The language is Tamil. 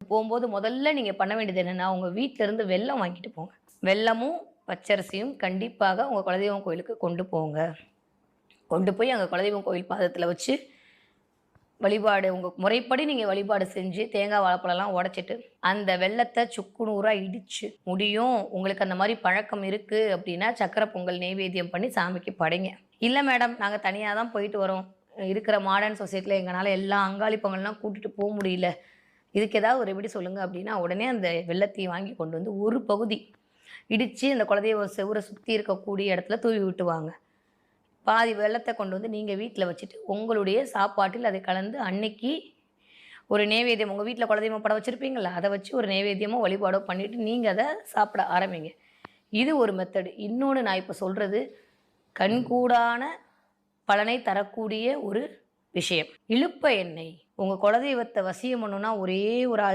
போகும்போது முதல்ல நீங்கள் பண்ண வேண்டியது என்னென்னா உங்கள் வீட்டிலேருந்து வெள்ளம் வாங்கிட்டு போங்க. வெல்லமும் பச்சரிசியும் கண்டிப்பாக உங்கள் குலதெய்வம் கோயிலுக்கு கொண்டு போங்க. கொண்டு போய் அங்கே குலதெய்வம் கோயில் பாதத்தில் வச்சு வழிபாடு உங்கள் முறைப்படி நீங்கள் வழிபாடு செஞ்சு தேங்காய் வாழைப்பழம்லாம் உடச்சிட்டு அந்த வெள்ளத்தை சுக்கு நூறாக இடித்து முடியும். உங்களுக்கு அந்த மாதிரி பழக்கம் இருக்குது அப்படின்னா சக்கரை பொங்கல் நெய்வேத்தியம் பண்ணி சாமிக்கு படைங்க. இல்லை மேடம் நாங்கள் தனியாக தான் போயிட்டு வரோம். இருக்கிற மாடர்ன் சொசைட்டியில் எங்களால் எல்லா அங்காளி பொங்கல்லாம் கூட்டிகிட்டு போக முடியல. இதுக்கு ஏதாவது ஒரு எப்படி சொல்லுங்கள் அப்படின்னா உடனே அந்த வெள்ளத்தையும் வாங்கி கொண்டு வந்து ஒரு பகுதி இடித்து அந்த குலதெய்வ செவரை சுற்றி இருக்கக்கூடிய இடத்துல தூவி விட்டுவாங்க பாதி வெள்ளத்தை கொண்டு வந்து நீங்கள் வீட்டில் வச்சுட்டு உங்களுடைய சாப்பாட்டில் அதை கலந்து அன்னைக்கு ஒரு நைவேத்தியம் உங்கள் வீட்டில் குலதெய்வம் படம் வச்சுருப்பீங்களா அதை வச்சு ஒரு நைவேத்தியமோ வழிபாடோ பண்ணிவிட்டு நீங்கள் அதை சாப்பிட ஆரம்பிங்க. இது ஒரு மெத்தடு இன்னொன்று நான் இப்போ சொல்கிறது கண்கூடான பலனை தரக்கூடிய ஒரு விஷயம். இழுப்ப எண்ணெய். உங்கள் குலதெய்வத்தை வசியம் பண்ணுன்னா ஒரே ஒரு ஆள்